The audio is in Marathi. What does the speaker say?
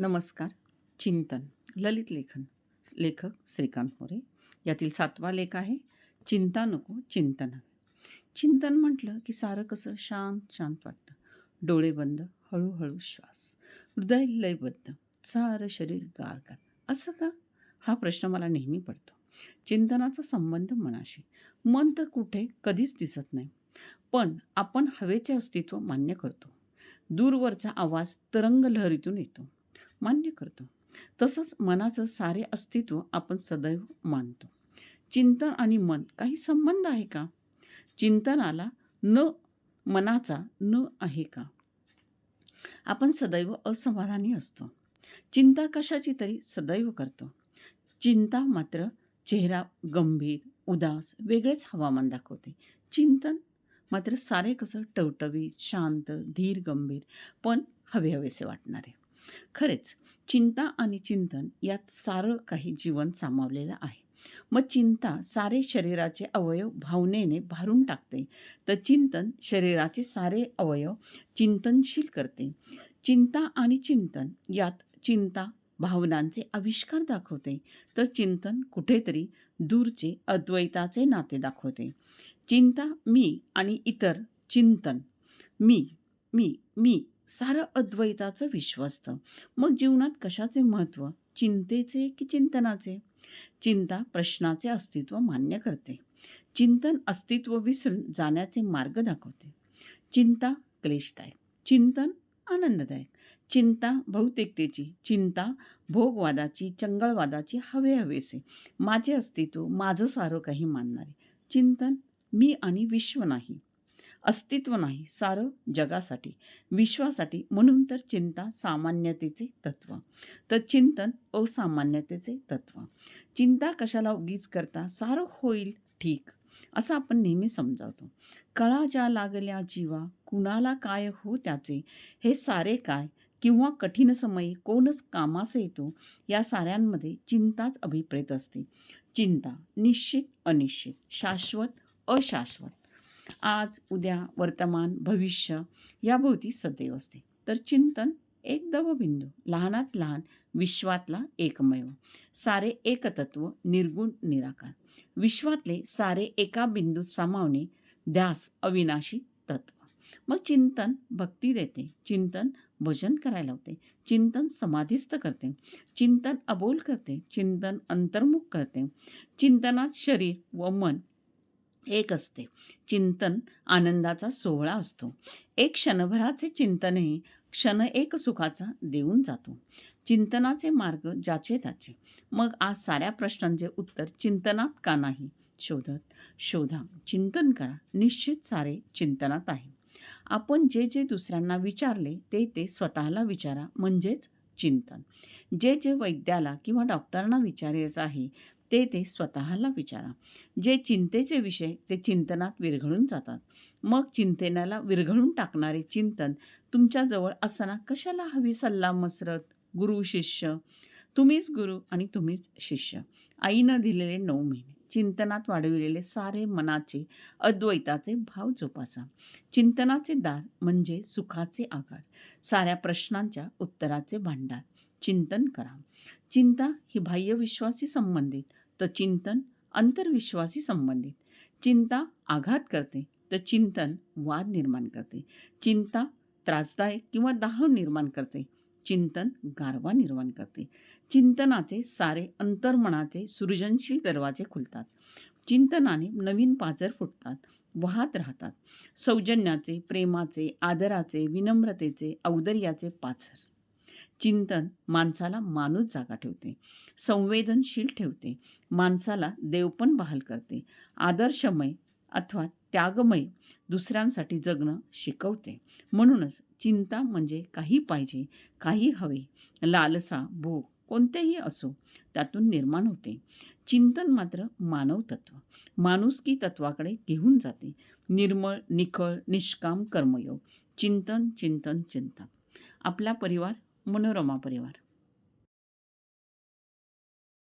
नमस्कार चिंतन ललित लेखन लेखक श्रीकांत मोरे. यातील सातवा लेख आहे चिंता नको चिंतन. हवे चिंतन म्हटलं की सारं कसं शांत शांत वाटतं. डोळे बंद हळूहळू श्वास. हृदय लयबद्ध सारं शरीर गार गार असं का? हा प्रश्न मला नेहमी पडतो. चिंतनाचा संबंध मनाशी. मन तर कुठे कधीच दिसत नाही. पण आपण हवेचे अस्तित्व मान्य करतो. दूरवरचा आवाज तरंग लहरीतून येतो. मान्य करतो. तसंच मनाचं सारे अस्तित्व आपण सदैव मानतो. चिंतन आणि मन काही संबंध आहे का? चिंतनाला न मनाचा न आहे का? आपण सदैव असमाधानी असतो. चिंता कशाची तरी सदैव करतो. चिंता मात्र चेहरा गंभीर उदास वेगळेच हवामान दाखवते. चिंतन मात्र सारे कसं टवटवीत शांत धीर गंभीर पण हवे हवेसे वाटणारे. खरेच चिंता आणि चिंतन यात सारं काही जीवन सामावलेलं आहे. मग चिंता सारे शरीराचे अवयव भावनेने भारून टाकते. तर चिंतन शरीराचे सारे अवयव चिंतनशील करते. चिंता आणि चिंतन यात चिंता भावनांचे आविष्कार दाखवते. तर चिंतन कुठेतरी दूरचे अद्वैताचे नाते दाखवते. चिंता मी आणि इतर चिंतन मी मी मी सारं अद्वैताचं विश्व असतं. मग जीवनात कशाचे महत्त्व चिंतेचे की चिंतनाचे? चिंता प्रश्नाचे अस्तित्व मान्य करते. चिंतन अस्तित्व विसरून जाण्याचे मार्ग दाखवते. चिंता क्लेशदायक चिंतन आनंददायक. चिंता बहुतेकतेची चिंता भोगवादाची चंगळवादाची हवे हवेसे. माझे अस्तित्व माझं सारं काही मानणारे. चिंतन मी आणि विश्व नाही. अस्तित्व नाही सारं जगासाठी विश्वासाठी म्हणून तर चिंता सामान्यतेचे तत्व. तर चिंतन असामान्यतेचे तत्व. चिंता कशाला उगीच करता? सारं होईल ठीक असं आपण नेहमी समजावतो. कळा ज्या लागल्या जीवा कुणाला काय हो त्याचे? हे सारे काय? किंवा कठीण समयी कोणच कामास येतो? या साऱ्यांमध्ये चिंताच अभिप्रेत असते. चिंता निश्चित अनिश्चित शाश्वत अशाश्वत. आज उद्या वर्तमान भविष्य याभोवती सदैव असते. तर चिंतन एक दवबिंदू लहानात लहान विश्वातला एकमेव. सारे एकतत्व निर्गुण निराकार. विश्वातले सारे एका बिंदू सामावणे ध्यास अविनाशी तत्व. मग चिंतन भक्ती देते. चिंतन भजन करायला होते चिंतन समाधिस्थ करते. चिंतन अबोल करते. चिंतन अंतर्मुख करते. चिंतनात शरीर व मन एक असते. चिंतन आनंदाचा सोहळा असतो. एक क्षणभराचे चिंतनही क्षण एक सुखाचा देऊन जातो. चिंतनाचे मार्ग ज्याचे त्याचे. मग आज साऱ्या प्रश्नांचे उत्तर चिंतनात का नाही? शोधत. शोधा. चिंतन करा. निश्चित सारे चिंतनात आहे. आपण जे जे दुसऱ्यांना विचारले ते ते स्वतःला विचारा. म्हणजेच चिंतन. जे जे वैद्याला किंवा डॉक्टरांना विचारायचं आहे ते ते स्वतःला विचारा. जे चिंतेचे विषय ते चिंतनात विरघळून जातात. मग चिंतनाला विरघळून टाकणारे चिंतन तुमच्याजवळ असताना कशाला हवी सल्ला मसरत? गुरु शिष्य. तुम्हीच गुरु आणि तुम्हीच शिष्य. आईनं दिलेले नऊ महिने. चिंतनात वाढविलेले सारे मनाचे अद्वैताचे भाव जोपासा. चिंतनाचे दार म्हणजे सुखाचे आकार. साऱ्या प्रश्नांच्या उत्तराचे भांडार. चिंतन करा. चिंता ही बाह्यविश्वासी संबंधित तर चिंतन अंतर्विश्वाशी संबंधित. चिंता आघात करते तर चिंतन वाद निर्माण करते. चिंता त्रासदायक किंवा दाह निर्माण करते चिंतन गारवा निर्माण करते. चिंतनाचे सारे अंतर्मनाचे सृजनशील दरवाजे खुलतात. चिंतनाने नवीन पाजर फुटतात वाहत राहतात. सौजन्याचे प्रेमाचे आदराचे विनम्रतेचे औदर्याचे पाझर चिंतन माणसाला माणूस जागा ठेवते. संवेदनशील ठेवते. माणसाला देवपण बहाल करते. आदर्शमय अथवा त्यागमय दुसऱ्यांसाठी जगणं शिकवते. म्हणूनच चिंता म्हणजे काही पाहिजे काही हवे. लालसा भोग कोणतेही असो त्यातून निर्माण होते. चिंतन मात्र मानव तत्व. माणुसकी तत्वाकडे घेऊन जाते. निर्मळ निखळ निष्काम कर्मयोग. चिंतन चिंतन चिंतन. आपला परिवार मनोरमा परिवार